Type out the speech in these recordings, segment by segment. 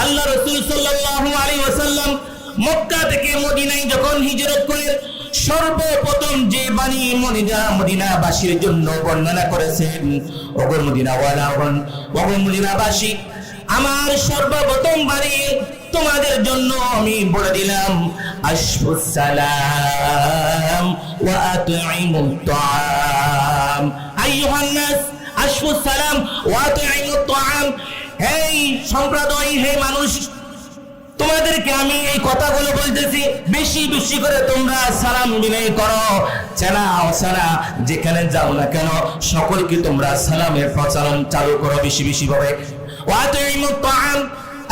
আল্লাহ রসুল সাল্লাল্লাহু আলাইহি ওয়াসাল্লাম মক্কা থেকে মদিনায় যখন হিজরত করে, সর্বপ্রথম যে বাণী মদিনা মদিনাবাসীর জন্য বর্ণনা করেছেন ওগর মদিনাওয়ালা ওগর মদিনাবাসী, আমার সর্বপ্রথম বাণী তোমাদের জন্য আমি বলে দিলাম আশফুস সালাম ওয়া আতঈমুত তাআম। আইয়ুহান নাস আশফুস সালাম ওয়া আতঈমুত তাআম। এই সম্প্রদায়, হে মানুষ, তোমাদেরকে আমি এই কথাগুলো বলতেছি, বেশি বেশি করে তোমরা সালাম বিনয় করো, চেনা অচেনা, যেখানে যাও না কেন, সকলকে তোমরা সালামের প্রচলন চালু করো বেশি বেশি ভাবে। ওয়াতুইমুত তাআম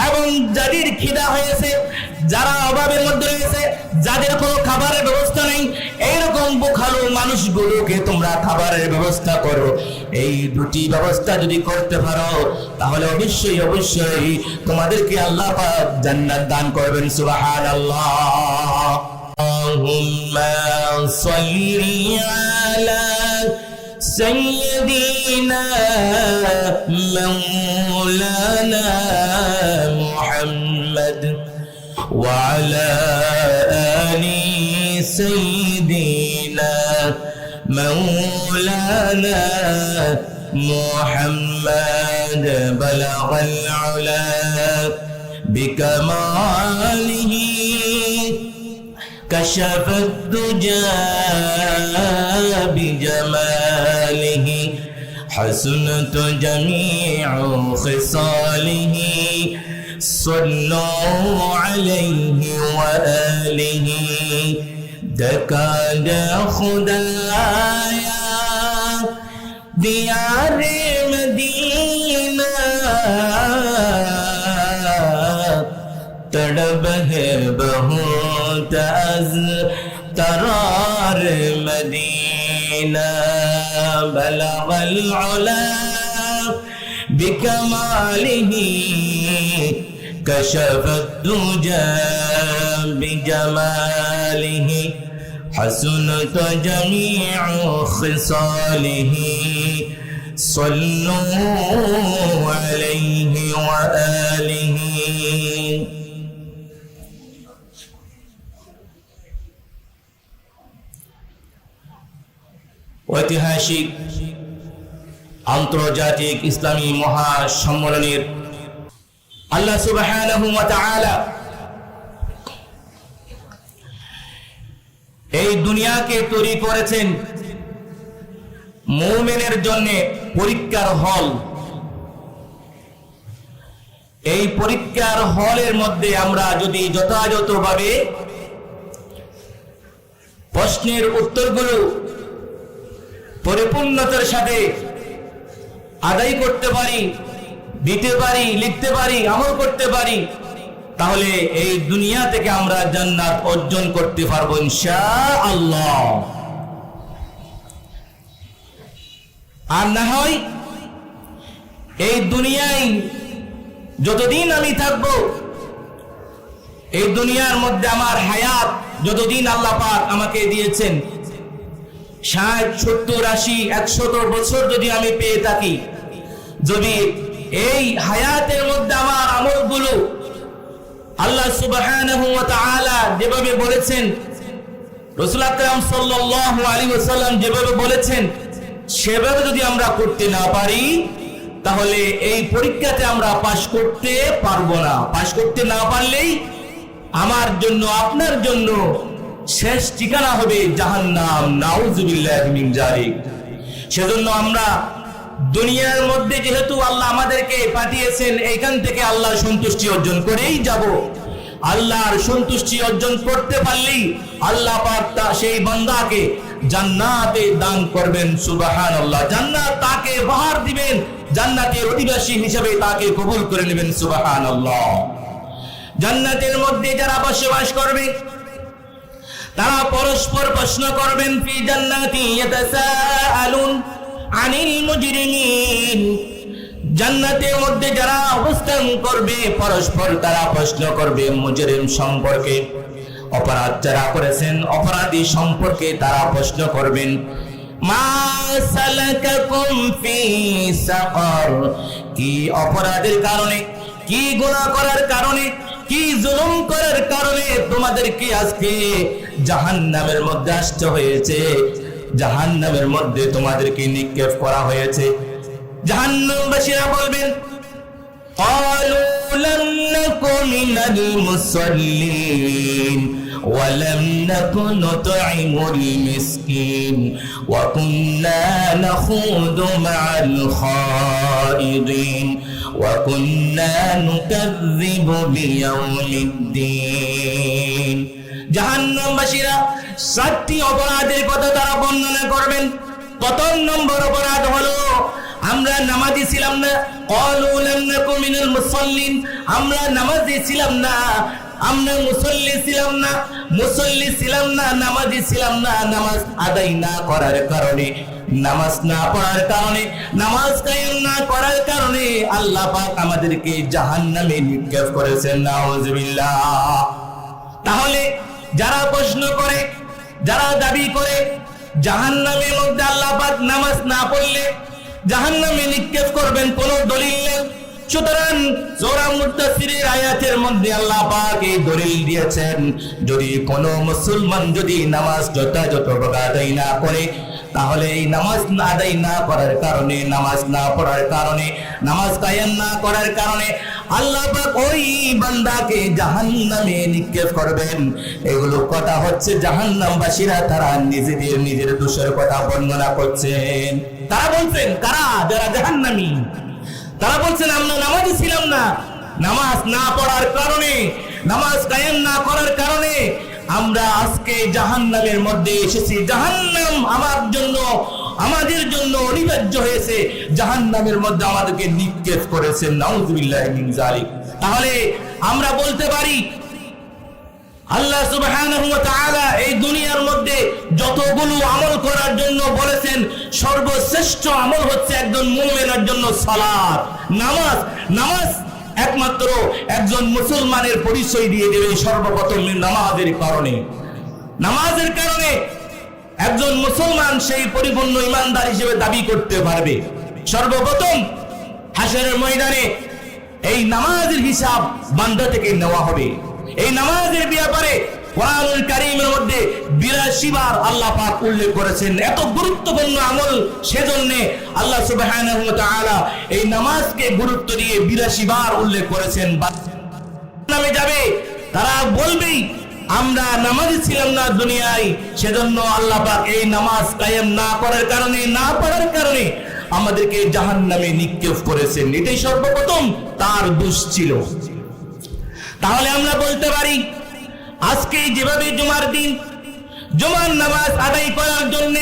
এবং যাদের খিদা হয়েছে যারা অভাবের মধ্যে রয়েছে যাদের কোনো খাবারের ব্যবস্থা নেই এইরকম বোখালো মানুষগুলোকে তোমরা খাবারের ব্যবস্থা করো এই দুটি ব্যবস্থা যদি করতে পারো তাহলে অবশ্যই অবশ্যই তোমাদেরকে আল্লাহ পাক জান্নাত দান করবেন সুবহানাল্লাহ اللهم صل على سيدنا مولانا محمد وعلى آل سيدنا مولانا محمد. بلغ العلا بكماله كشف الدجى بجماله حسنة جميع خصاله صلوا عليه وآله. دكاد خدايا ديار مدينة تڑب ہے بہو از ترار المدينة بلغ العلا بكماله كشف الدجى بجماله حسنت جميع خصاله صلوا عليه وآله ঐতিহাসিক, আন্তর্জাতিক ইসলামী মহাসম্মেলনের আল্লাহ সুবহানাহু ওয়া তাআলা এই দুনিয়াকে তৈরি করেছেন মুমিনের জন্য পরীক্ষার হল। এই পরীক্ষার হলের মধ্যে আমরা যদি যথাযথভাবে প্রশ্নের উত্তরগুলো পরিপূর্ণতার সাথে আদায় করতে পারি, দিতে পারি, লিখতে পারি, আমল করতে পারি, তাহলে এই দুনিয়া থেকে আমরা জান্নাত অর্জন করতে পারব ইনশা আল্লাহ আর না হয় এই দুনিয়ায় যতদিন আমি থাকব, এই দুনিয়ার মধ্যে আমার হায়াত যতদিন আল্লাহ পাক আমাকে দিয়েছেন ষাট, সত্তর, আশি, একশত বছর যদি আমি পেয়ে থাকি, যদি এই হায়াতের মধ্যে আমার আমলগুলো আল্লাহ সুবহানাহু ওয়া তাআলা যেভাবে বলেছেন, রাসূল আকরাম সাল্লাল্লাহু আলাইহি ওয়াসাল্লাম যেভাবে বলেছেন, সেভাবে যদি আমরা করতে না পারি, তাহলে এই পরীক্ষাতে আমরা পাশ করতে পারব না। পাশ করতে না পারলেই আমার জন্য, আপনার জন্য শেষ ঠিকানা হবে জাহান্নাম, নাউজুবিল্লাহ মিন জালিক সেজন্য আমরা দুনিয়ার মধ্যে যেহেতু আল্লাহ আমাদেরকে পাঠিয়েছেন, এখান থেকে আল্লাহর সন্তুষ্টি অর্জন করেই যাব। আল্লাহর সন্তুষ্টি অর্জন করতে পারলেই আল্লাহ তা সেই বান্দাকে জান্নাতে দান করবেন, সুবহানাল্লাহ। জান্নাত তাকে বাহার দিবেন, জান্নাতের অধিবাসী হিসেবে তাকে কবুল করে নেবেন, সুবহানাল্লাহ। জান্নাতের মধ্যে যারা বসবাস করবে তারা পরস্পর প্রশ্ন করবেন, ফি জান্নাতি ইয়াতাসাআলুন আনিল মুজরিমিন। জান্নাতের মধ্যে যারা অবস্থান করবে, পরস্পর তারা প্রশ্ন করবে মুজরিম সম্পর্কে। অপরাধ যারা করেছেন, অপরাধী সম্পর্কে তারা প্রশ্ন করবেন কি অপরাধের কারণে, কি গুনাহ করার কারণে? কি জুলুম করার কারণে তোমাদেরকে আজকে জাহান্নামের মধ্যে আসতে হয়েছে জাহান্নামের মধ্যে তোমাদেরকে নিক্ষেপ করা হয়েছে জাহান্নামবাসীরা বলবেন قالوا لم نك من المصلين ولم نك نطعم المسكين وكنا نخوض مع الخائضين وكنا نكذب بيوم الدين জাহান্নামবাসীরা সাতটি অপরাধের কথা তারা বর্ণনা করবেন প্রথম নম্বর অপরাধ হলো আমরা নামাজি ছিলাম না ক্বালু লাম নাকু মিনাল মুসাল্লিন আমরা নামাজি ছিলাম না আমরা মুসল্লি ছিলাম না মুসল্লি ছিলাম না নামাজি ছিলাম না নামাজ আদায় না করার কারণে নামাজ না পড়ার কারণে, নামাজ কায়েম না করার কারণে আল্লাহ পাক আমাদেরকে জাহান্নামে নিক্ষেপ করেছেন, নাউজুবিল্লাহ। তাহলে যারা প্রশ্ন করে, যারা দাবি করে জাহান্নামের মধ্যে আল্লাহ পাক নামাজ না পড়লে জাহান্নামে নিক্ষেপ করবেন কোন দলিল নেই। সুতরাং মুত্তাসিরের আয়াতের মধ্যে আল্লাহ পাক এই দলিল দিয়েছেন, যদি কোন মুসলমান যদি নামাজ যথাযথ আদায় না করে তাহলে এই নামাজ না আদায় না করার কারণে, নামাজ না পড়ার কারণে, নামাজ কায়েম না করার কারণে আল্লাহ ওই বান্দাকে জাহান্নামে নিক্ষেপ করবেন। এগুলো কথা হচ্ছে জাহান্নামবাসীরা তারা নিজেদের নিজের দোষের কথা বর্ণনা করছেন। তারা বলছেন, কারা? যারা জাহান্নামী? তারা বলছেন, আমরা নামাজি ছিলাম না। নামাজ না পড়ার কারণে, নামাজ কায়েম না করার কারণে আমরা আজকে জাহান্নামের মধ্যে এসেছি। জাহান্নাম আমার জন্য, আমাদের জন্য অনিবার্য হয়েছে। জাহান্নামের মধ্যে আমাদেরকে নিক্ষেপ করেছেন। নাউজুবিল্লাহ তাহলে আমরা বলতে পারি, আল্লাহ তাআলা এই দুনিয়ার মধ্যে যতগুলো আমল করার জন্য বলেছেন, সর্বশ্রেষ্ঠ আমল হচ্ছে একজন মুমিনের জন্য সালাত। নামাজ নামাজ একমাত্র একজন মুসলমানের পরিচয় দিয়ে দেবে সর্বপ্রথম নামাজের কারণে। নামাজের কারণে একজন মুসলমান সেই পরিপূর্ণ ইমানদার হিসেবে দাবি করতে পারবে। সর্বপ্রথম হাসরের ময়দানে এই নামাজের হিসাব বান্দা থেকে নেওয়া হবে। এই নামাজের ব্যাপারে কোরআনুল কারীমের মধ্যে 82 বার আল্লাহ পাক উল্লেখ করেছেন। এত গুরুত্বপূর্ণ আমল সেজন্য আল্লাহ সুবহানাহু ওয়া তাআলা এই নামাজকে গুরুত্ব দিয়ে 82 বার উল্লেখ করেছেন। নামে যাবে, তারা বলবেই, আমরা ছিলাম না দুনিয়ায়, সেজন্য আল্লাহ পাক এই নামাজ কায়েম না করার কারণে, না পড়ার কারণে আমাদেরকে জাহান্নামে নিক্ষেপ করেছেন। এটাই সর্বপ্রথম, তার দোষ ছিল। তাহলে আমরা বলতে পারি আজকে যেভাবে জুমার দিন, জুমার নামাজ আদায় করার জন্য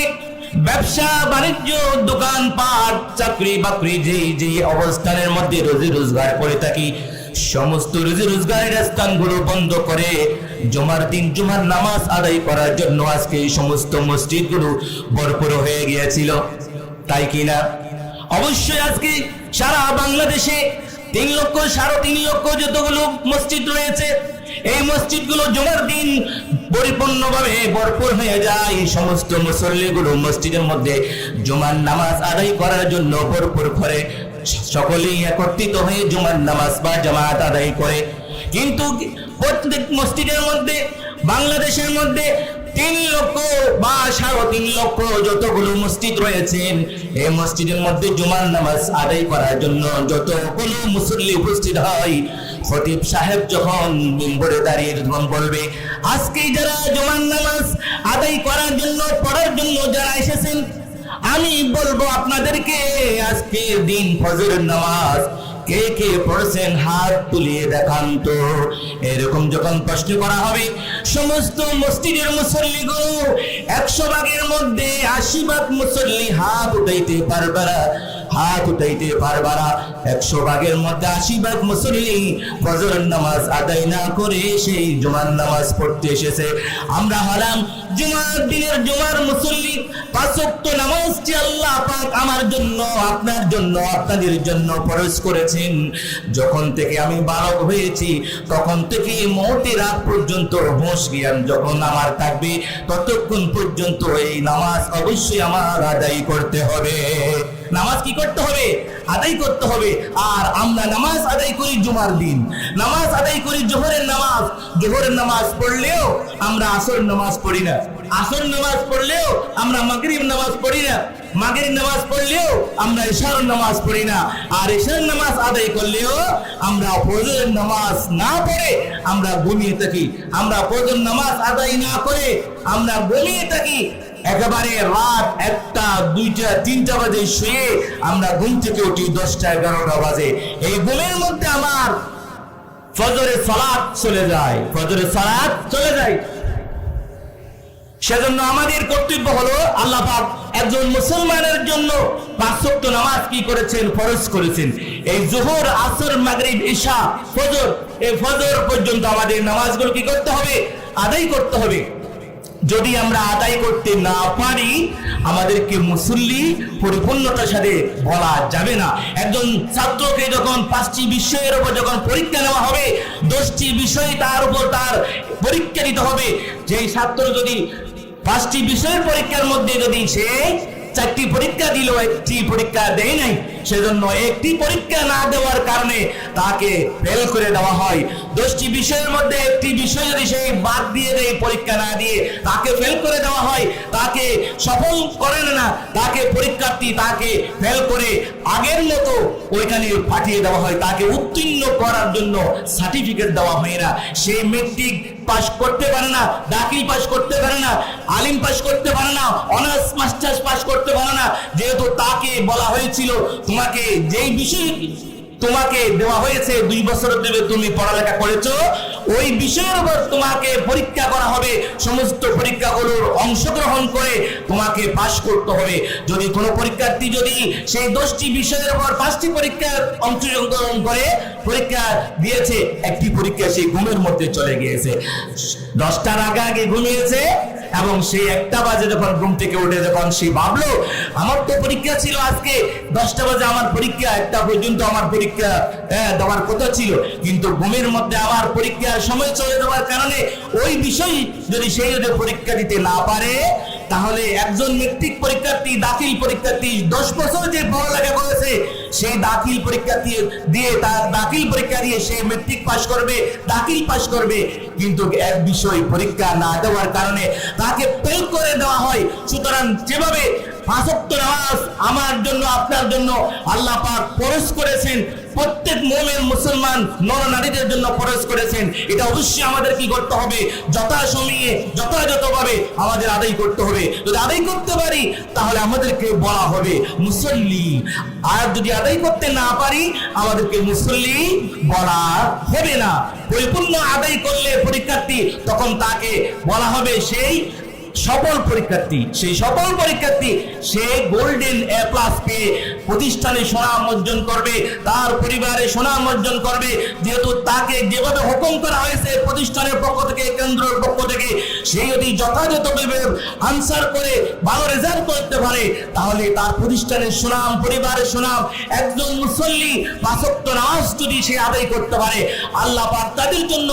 ব্যবসা, বাণিজ্য, দোকান পাট, চাকরি বাকরি যে যে অবস্থানের মধ্যে রোজি রোজগার করে থাকি, সমস্ত রোজি রোজগারের স্থানগুলো বন্ধ করে জমার দিন, জুমার নামাজ আদায় করার জন্য আজকে এই সমস্ত মসজিদগুলো ভরপুর হয়ে গিয়েছিল। তাই কিনা অবশ্যই আজকে সারা বাংলাদেশে তিন লক্ষ, সাড়ে তিন লক্ষ যতগুলো মসজিদ রয়েছে এই মসজিদগুলো জুমার দিন পরিপূর্ণভাবে ভরপুর হয়ে যায়। সমস্ত মুসল্লিগুলো মসজিদের মধ্যে জুমার নামাজ আদায় করার জন্য ভরপুর করে সকলেই একত্রিত হয়ে জুমার নামাজ বা জামাত আদায় করে। কিন্তু প্রত্যেক মসজিদের মধ্যে, বাংলাদেশের মধ্যে তিন লক্ষ বা সাড়ে তিন লক্ষ যতগুলো মসজিদ রয়েছেন এই মসজিদের মধ্যে জুমার নামাজ আদায় করার জন্য যতগুলো মুসল্লি উপস্থিত হয় খতিব সাহেব যখন মিম্বরে দাঁড়িয়ে যখন বলবে আজকে যারা জুমার নামাজ আদায় করার জন্য, পড়ার জন্য যারা এসেছেন, আমি বলব আপনাদেরকে, আজকে দিন ফজরের নামাজ কে কে পড়ছেন হাত তুলিয়ে দেখান তো। এরকম যখন প্রশ্ন করা হবে, সমস্ত মসজিদের মুসল্লিগুলো একশো ভাগের মধ্যে আশি ভাগ মুসল্লি হাত উঠাইতে পারবে না। হাত উঠাইতে পারবা না একশো ভাগের মধ্যে আশি ভাগ মুসল্লি ফজরের নামাজ আদায় না করে সেই জুমার নামাজ পড়তে এসেছে। আমরা হলাম জুমার দিনের জুমার মুসল্লি পাঁচক্ত নামাজটি আল্লাহ পাক আমার জন্য, আপনার জন্য, আপনাদের জন্য ফরজ করেছেন। যখন থেকে আমি বালক হয়েছি, তখন থেকে মৌতের রাত পর্যন্ত হোশ জ্ঞান যখন আমার থাকবে, ততক্ষণ পর্যন্ত এই নামাজ অবশ্যই আমার আদায় করতে হবে। নামাজ কি করতে হবে? আদায় করতে হবে। আর আমরা নামাজ আদায় করি জুমার দিন। নামাজ আদায় করি জোহরের নামাজ। জোহরের নামাজ পড়লেও আমরা আসর নামাজ পড়ি না। আসর নামাজ পড়লেও আমরা মাগরিব নামাজ পড়ি না। মাগরিব নামাজ পড়লেও আমরা ইশার নামাজ পড়ি না। আর ইশার নামাজ আদায় করলেও আমরা ফজরের নামাজ না পড়ে আমরা ঘুমিয়ে থাকি। আমরা ফজর নামাজ আদায় না করে আমরা ঘুমিয়ে থাকি। একেবারে রাত একটা, দুইটা, তিনটা বাজে শুয়ে আমরা ঘুম থেকে উঠি দশটা, এগারোটা বাজে। এই ঘুমের মধ্যে আমার ফজরের সালাত চলে যায়। ফজরে সালাত চলে যায়। সেজন্য আমাদের কর্তব্য হলো আল্লাহ পাক একজন মুসলমানের জন্য পাঁচ ওয়াক্ত নামাজ কি করেছেন? ফরজ করেছেন। এই জোহর, আসর, মাগরিব ঈশা ফজর, এই ফজর পর্যন্ত আমাদের নামাজগুলো কি করতে হবে? আদায় করতে হবে। যদি আমরা আদায় করতে না পারি, আমাদেরকে মুসল্লি পরিপূর্ণতার সাথে বলা যাবে না। একজন ছাত্রকে যখন পাঁচটি বিষয়ের উপর যখন পরীক্ষা নেওয়া হবে, দশটি বিষয় তার উপর তার পরীক্ষা দিতে হবে। যেই ছাত্র যদি পাঁচটি বিষয়ের পরীক্ষার মধ্যে যদি সে চারটি পরীক্ষা দিল একটি পরীক্ষা দেয় নাই। সেজন্য একটি পরীক্ষা না দেওয়ার কারণে তাকে ফেল করে দেওয়া হয়। দশটি বিষয়ের মধ্যে একটি বিষয় যদি সে বাদ দিয়ে দেয়, পরীক্ষা না দিয়ে তাকে ফেল করে দেওয়া হয়, তাকে সফল করেন না, তাকে পরীক্ষার্থী তাকে ফেল করে আগের মতো ওইখানে পাঠিয়ে দেওয়া হয়। তাকে উত্তীর্ণ করার জন্য সার্টিফিকেট দেওয়া হয় না। সে মেট্রিক পাস করতে পারে না দাখিল পাশ করতে পারে না, আলিম পাশ করতে পারে না, অনার্স, মাস্টার্স পাশ করতে পারে না। যেহেতু তাকে বলা হয়েছিল, তোমাকে যেই বিষয় তোমাকে দেওয়া হয়েছে, দুই বছর ধরে তুমি পড়ালেখা করেছ ওই বিষয়ের উপর তোমাকে পরীক্ষা করা হবে, সমস্ত পরীক্ষাগুলোর অংশগ্রহণ করে তোমাকে পাশ করতে হবে। যদি কোনো পরীক্ষার্থী যদি সেই দশটি বিষয়ের উপর পাঁচটি পরীক্ষার অংশগ্রহণ করে, পরীক্ষা দিয়েছে, একটি পরীক্ষা সেই ঘুমের মধ্যে চলে গিয়েছে। দশটার আগে আগে ঘুমিয়েছে এবং সেই একটা বাজে যখন ঘুম থেকে উঠে যখন সে ভাবলো, আমার তো পরীক্ষা ছিল আজকে, দশটা বাজে আমার পরীক্ষা, একটা পর্যন্ত আমার পরীক্ষা দেওয়ার কথা ছিল। কিন্তু ঘুমের মধ্যে আমার পরীক্ষার সময় চলে যাওয়ার কারণে ওই বিষয় যদি সেই পরীক্ষা দিতে না পারে তাহলে একজন মেট্রিক পরীক্ষার্থী, দাখিল পরীক্ষার্থী, দশ বছর যে পড়ালেখা করেছে, সেই দাখিল পরীক্ষার্থী দিয়ে তার দাখিল পরীক্ষা দিয়ে সে মেট্রিক পাশ করবে, দাখিল পাশ করবে। কিন্তু এক বিষয় পরীক্ষা না দেওয়ার কারণে তাকে ফেল করে দেওয়া হয়। সুতরাং যেভাবে পাঁচক্ত নামাজ আমার জন্য, আপনার জন্য আল্লাহ পাক ফরজ করেছেন। প্রত্যেক মোমেন, মুসলমান নর নারীদের জন্য ফরজ করেছেন। এটা অবশ্যই আমাদের কি করতে হবে? যথাসময়ে, যথাযথভাবে আমাদের আদায় করতে হবে। যদি আদায় করতে পারি, তাহলে আমাদেরকে বলা হবে মুসল্লি। আর যদি আদায় করতে না পারি, আমাদেরকে মুসল্লি বলা হবে না। পরিপূর্ণ আদায় করলে পরীক্ষার্থী তখন তাকে বলা হবে সেই সফল পরীক্ষার্থী, সেই সফল পরীক্ষার্থী, সে গোল্ডেন এ প্লাস পেয়ে প্রতিষ্ঠানে সুনাম অর্জন করবে, তার পরিবারে সোনাম অর্জন করবে, যেহেতু তাকে যেভাবে হুকুম করা হয়েছে প্রতিষ্ঠানের পক্ষ থেকে, কেন্দ্রের পক্ষ থেকে সে যদি যথাযথভাবে আনসার করে, ভালো রেজাল্ট করতে পারে, তাহলে তার প্রতিষ্ঠানের সুনাম, পরিবারের সুনাম, একজন মুসল্লি পাঁচক্ত নামাজ যদি সে আদায় করতে পারে, আল্লাহ পাক তাদের জন্য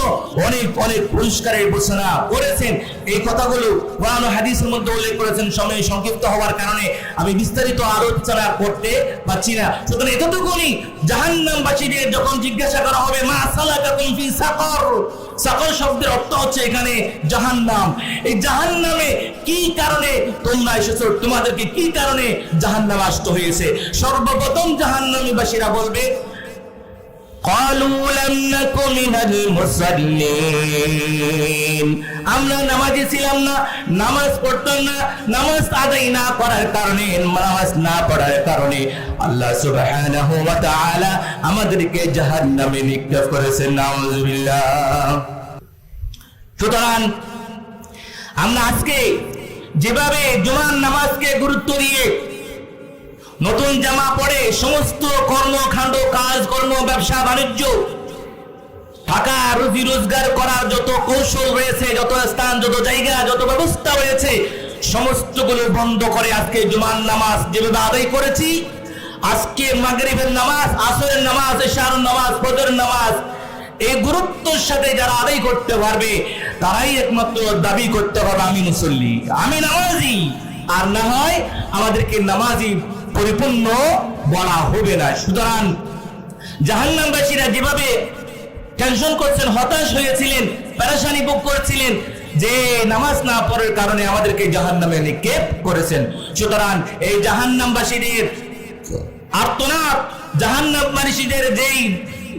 অনেক অনেক পুরস্কারের ঘোষণা করেছেন। এই কথাগুলো কোরআন হাদিসের মধ্যে উল্লেখ করেছেন, সময় সংক্ষিপ্ত হওয়ার কারণে আমি বিস্তারিত আলোচনা করতে পারছি না। সুতরাং এতটুকুনি জাহান্নামবাসীদের যখন জিজ্ঞাসা করা হবে, মা সালাকাকুম ফি সাকর সাকর শব্দের অর্থ হচ্ছে এখানে জাহান নাম এই জাহান নামে কি কারণে তোমরা এসেছ? তোমাদেরকে কি কারণে জাহান নাম আসতে হয়েছে? সর্বপ্রথম জাহান নামীবাসীরা বলবে قالوا لم نك من المصلين আমরা নামাজি ছিলাম না নামাজ পড়তাম না নামাজ আদায় না করার কারণে নামাজ না পড়ার কারণে আল্লাহ সুবহানাহু ওয়া তাআলা আমাদেরকে জাহান্নামে নিক্ষেপ করেছেন নাউজুবিল্লাহ সুতরাং আমরা আজকে যেভাবে জুমার নামাজকে গুরুত্ব দিয়ে নতুন জামা পরে সমস্ত কর্মকাণ্ড কাজ, কর্ম, ব্যবসা, বাণিজ্য টাকা রুজি, রোজগার করার যত কৌশল রয়েছে, যত স্থান, যত জায়গা, যত ব্যবস্থা রয়েছে, সমস্তগুলো বন্ধ করে আজকে জুমার নামাজ যেভাবে আদায় করেছি। আজকে মাগরিবের নামাজ, আসরের নামাজ, এশার নামাজ ফজর নামাজ, এই গুরুত্বের সাথে যারা আদায় করতে পারবে, তারাই একমাত্র দাবি করতে পারবে, আমি মুসল্লি, আমি নামাজি। আর না হয় আমাদেরকে নামাজি পরিপূর্ণ বলা হবে না। সুতরাং জাহান্নামবাসীরা যেভাবে টেনশন করছেন, হতাশ হয়েছিলেন প্যারাসানি বুক করেছিলেন, যে নামাজ না পড়ার কারণে আমাদেরকে জাহান্নামে নিক্ষেপ করেছেন। সুতরাং এই জাহান্নামবাসীদের আর্তনাদ, জাহান্নাম মানুষদের যেই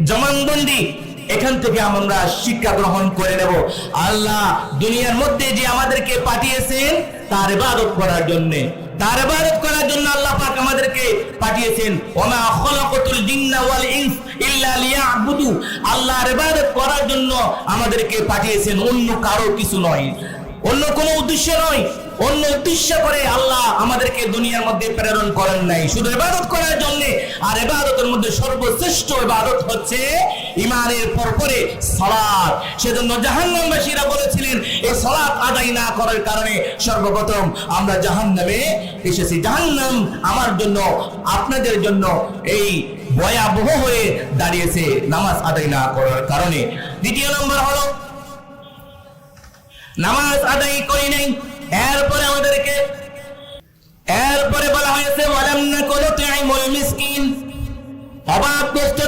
জমানবন্দি, এখান থেকে আমরা শিক্ষা গ্রহণ করে নেব। আল্লাহ দুনিয়ার মধ্যে যে আমাদেরকে পাঠিয়েছেন, তার ইবাদত করার জন্য। তার ইবাদত করার জন্য আল্লাহ পাক আমাদেরকে পাঠিয়েছেন, ওমা খলাকাতুল জিন্না ওয়াল ইনস ইল্লা লিয়াবুদু। আল্লাহর ইবাদত করার জন্য আমাদেরকে পাঠিয়েছেন, অন্য কারও কিছু নয়। অন্য কোনো উদ্দেশ্য নয়। অন্য উদ্দেশ্য করে আল্লাহ আমাদেরকে দুনিয়ার মধ্যে প্রেরণ করেন নাই। শুধু ইবাদত করার জন্য, আর ইবাদতের মধ্যে সর্বশ্রেষ্ঠ ইবাদত হচ্ছে ইমানের পরপরে সালাত। সেজন্য জাহান্নামবাসীরা বলেছিলেন এই সালাত আদায় না করার কারণে সর্বপ্রথম আমরা জাহান্নামে এসেছি। জাহান্নাম আমার জন্য, আপনাদের জন্য এই ভয়াবহ হয়ে দাঁড়িয়েছে নামাজ আদায় না করার কারণে। দ্বিতীয় নম্বর হলো, নামাজ আদায় করি নাই। এরপরে আমাদেরকে, এরপরে বলা হয়েছে কোনো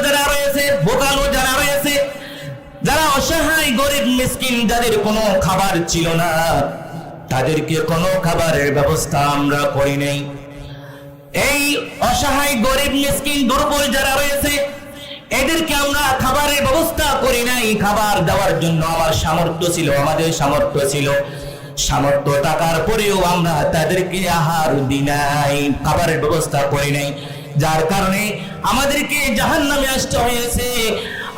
যারা রয়েছে যারা রয়েছে, যারা অসহায় গরিব মিসকিন, যাদের কোনো খাবার ছিল না, তাদেরকে কোনো খাবারের ব্যবস্থা আমরা করি নাই। এই অসহায় গরিব মিসকিন, দুর্বল যারা রয়েছে, এদেরকে আমরা খাবারের ব্যবস্থা করি নাই। খাবার দেওয়ার জন্য আমার সামর্থ্য ছিল, আমাদের সামর্থ্য ছিল। সামর্থ্য টাকার পরেও আমরা তাদেরকে আহার দিই নাই, খাবারের ব্যবস্থা করি নাই। যার কারণে আমাদেরকে জাহান নামে আসতে হয়েছে।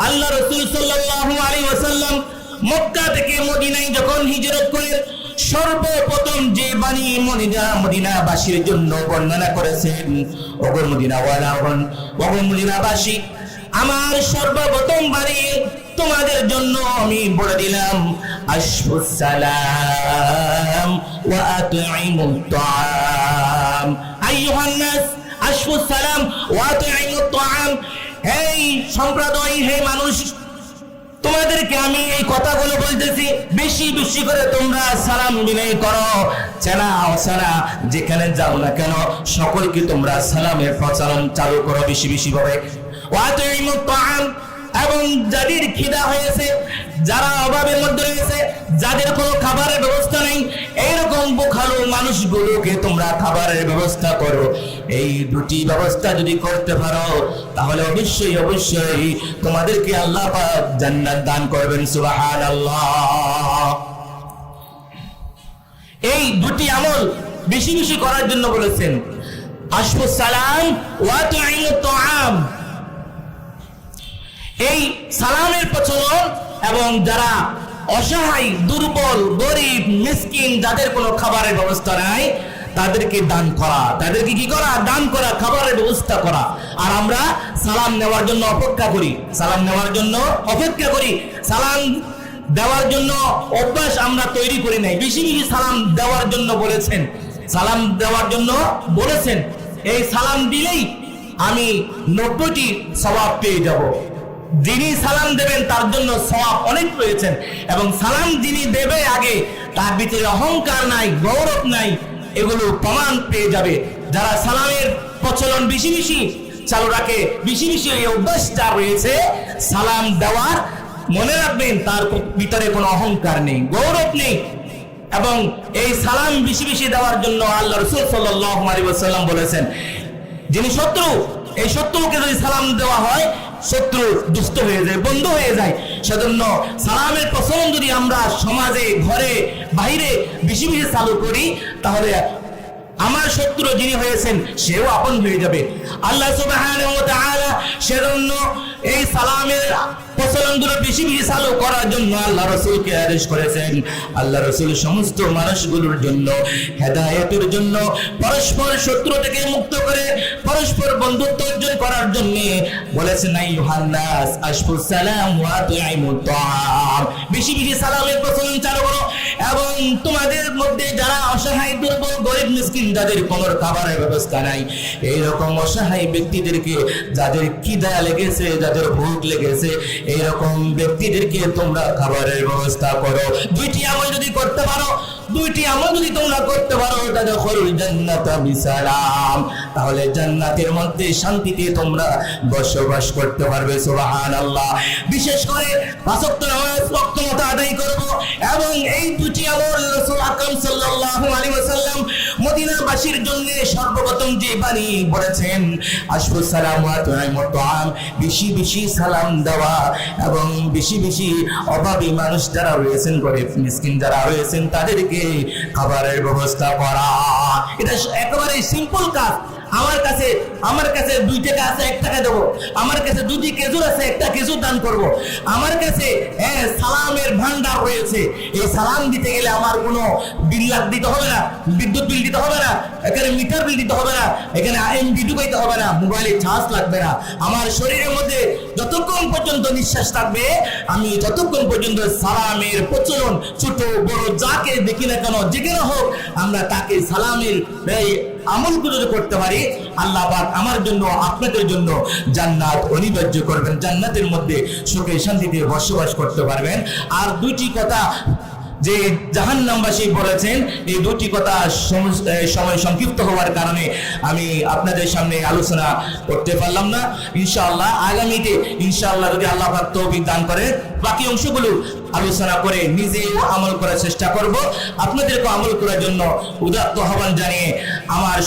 আল্লাহ রসুল সাল্লাল্লাহু আলাইহি ওয়াসাল্লাম মক্কা থেকে মদিনায় যখন হিজরত করে সর্বপ্রথম যে বাণী মদিনা মদিনাবাসীর জন্য বর্ণনা করেছেন, ওগো মদিনাওয়ালা হন, ওগো মদিনাবাসী, আমার সর্বপ্রথম বাণী তোমাদের জন্য আমি বলে দিলাম ওয়া তাআম আইয়ুহান নাস ওয়া তাআম এই সম্প্রদায়, হে মানুষ, তোমাদেরকে আমি এই কথাগুলো বলতেছি, বেশি বেশি করে তোমরা সালাম বিনয় করো, চেনা অচেনা, যেখানে যাও না কেন, সকলকে তোমরা সালামের প্রচলন চালু করো বেশি বেশি ভাবে। তাআম এবং যাদের খিদা হয়েছে, যারা অভাবের মধ্যে রয়েছে, যাদের কোনো খাবারের ব্যবস্থা নেই, এইরকম বোখালো মানুষগুলোকে তোমরা খাবারের ব্যবস্থা করো। এই দুটি ব্যবস্থা যদি করতে পারো, তাহলে অবশ্যই অবশ্যই তোমাদেরকে আল্লাহ জান্নাত দান করবেন, সুবহানাল্লাহ। এই দুটি আমল বেশি বেশি করার জন্য বলেছেন আশফু সালাম, ওয়া তুইমুত তাআম। এই সালামের প্রচলন এবং যারা অসহায়, দুর্বল, গরিব, মিসকিন, যাদের কোনো খাবারের ব্যবস্থা নাই, তাদেরকে দান করা। তাদেরকে কি করা? দান করা, খাবারের ব্যবস্থা করা। আর আমরা সালাম নেওয়ার জন্য অপেক্ষা করি। সালাম নেওয়ার জন্য অপেক্ষা করি। সালাম দেওয়ার জন্য অভ্যাস আমরা তৈরি করি নাই। বেশি বেশি সালাম দেওয়ার জন্য বলেছেন। সালাম দেওয়ার জন্য বলেছেন। এই সালাম দিলেই আমি নব্বইটি স্বভাব পেয়ে যাব। যিনি সালাম দেবেন, তার জন্য সওয়াব অনেক রয়েছেন। এবং সালাম যিনি দেবে আগে, তার ভিতরে অহংকার নাই, গৌরব নাই, এগুলো প্রমাণ পেয়ে যাবে। যারা সালামের প্রচলন বেশি বেশি চালু রাখে, বেশি বেশি এই অভ্যাস যা রয়েছে, সালাম দেওয়ার, মনে রাখবেন তার ভিতরে কোনো অহংকার নেই, গৌরব নেই। এবং এই সালাম বেশি বেশি দেওয়ার জন্য আল্লাহ রসুল আলাইহি ওয়াসাল্লাম বলেছেন, যিনি শত্রু, এই শত্রুকে যদি সালাম দেওয়া হয় শত্রু দুষ্ট হয়ে যায়, বন্ধ হয়ে যায়। সেজন্য সালামের প্রচলন যদি আমরা সমাজে, ঘরে, বাইরে বেশি বেশি চালু করি, তাহলে আমার শত্রু যিনি হয়েছেন, সেও আপন হয়ে যাবে। আল্লাহ সুবাহ সেজন্য এই সালামের প্রচলনগুলো বেশি বেশি চালু করার জন্য আল্লাহ রসুলকে আদেশ করেছেন। আল্লাহ রসুল সমস্ত মানুষগুলোর জন্য, হেদায়তের জন্য, পরস্পর শত্রু থেকে মুক্ত করে, পরস্পর বন্ধুত্ব অর্জন করার জন্য বলেছেন আই ইউহান্নাস আশফুস সালাম ওয়া বেশি বেশি সালামের প্রচলন চালু করো। এবং তোমাদের মধ্যে যারা অসহায়, দুর্বল, গরিব, মিসকিন, যাদের কোনো খাবারের ব্যবস্থা নাই, এইরকম অসহায় ব্যক্তিদেরকে যাদের কিদা লেগেছে, যাদের ভোট লেগেছে, এইরকম ব্যক্তিদেরকে তোমরা খাবারের ব্যবস্থা করো। দুইটি আমল যদি করতে পারো দুইটি আমল যদি তোমরা করতে পারো, তাহলে খরুল জান্নাত বিসালাম তাহলে জান্নাতের মধ্যে শান্তিতে তোমরা বসবাস করতে পারবে, সুবহানাল্লাহ। বিশেষ করে পাঁচক্ত নামাজ ওয়াক্ত মতো আদায় করব এবং এই দুটি সর্বপ্রথম যে বাণী বলেছেন আসব সালাম বেশি বেশি সালাম দেওয়া এবং বেশি বেশি অভাবী মানুষ যারা রয়েছেন, গরিব মিসকিন যারা রয়েছেন, তাদেরকে খাবারের ব্যবস্থা করা। এটা একেবারে সিম্পল কাজ। আমার কাছে আমার কাছে দুই টাকা আছে, এক টাকা দেবো। আমার কাছে দুটি খেজুর আছে, একটা খেজুর দান করব। আমার কাছে হ্যাঁ সালামের ভান্ডার রয়েছে। এই সালাম দিতে গেলে আমার কোনো বিল দিতে হবে না, বিদ্যুৎ বিল দিতে হবে না, এখানে মিটার বিল দিতে হবে না, এখানে আইএমডি ঢুকাইতে হবে না, মোবাইলে চার্জ লাগবে না। আমার শরীরের মধ্যে যতক্ষণ পর্যন্ত নিঃশ্বাস থাকবে, আমি যতক্ষণ পর্যন্ত সালামের প্রচলন ছোট বড় যাকে দেখি না কেন, যেখানে হোক, আমরা তাকে সালামের এই আমলগুলো যদি করতে পারি, আল্লাহ পাক আমার জন্য, আপনাদের জন্য জান্নাত অনিবার্য করবেন। জান্নাতের মধ্যে সুখে শান্তিতে বসবাস করতে পারবেন। আর দুইটি কথা যে জাহান জাহান্নামবাসী বলেছেন, এই দুটি কথা সময় সংক্ষিপ্ত হওয়ার কারণে আমি আপনাদের সামনে আলোচনা করতে পারলাম না। ইনশাআল্লাহ, আগামীতে ইনশাআল্লাহ যদি আল্লাহ তৌফিক দান করে, বাকি অংশগুলো আলোচনা করে নিজেও আমল করার চেষ্টা করব। আপনাদেরকে আমল করার জন্য উদাত্ত আহ্বান জানিয়ে আমার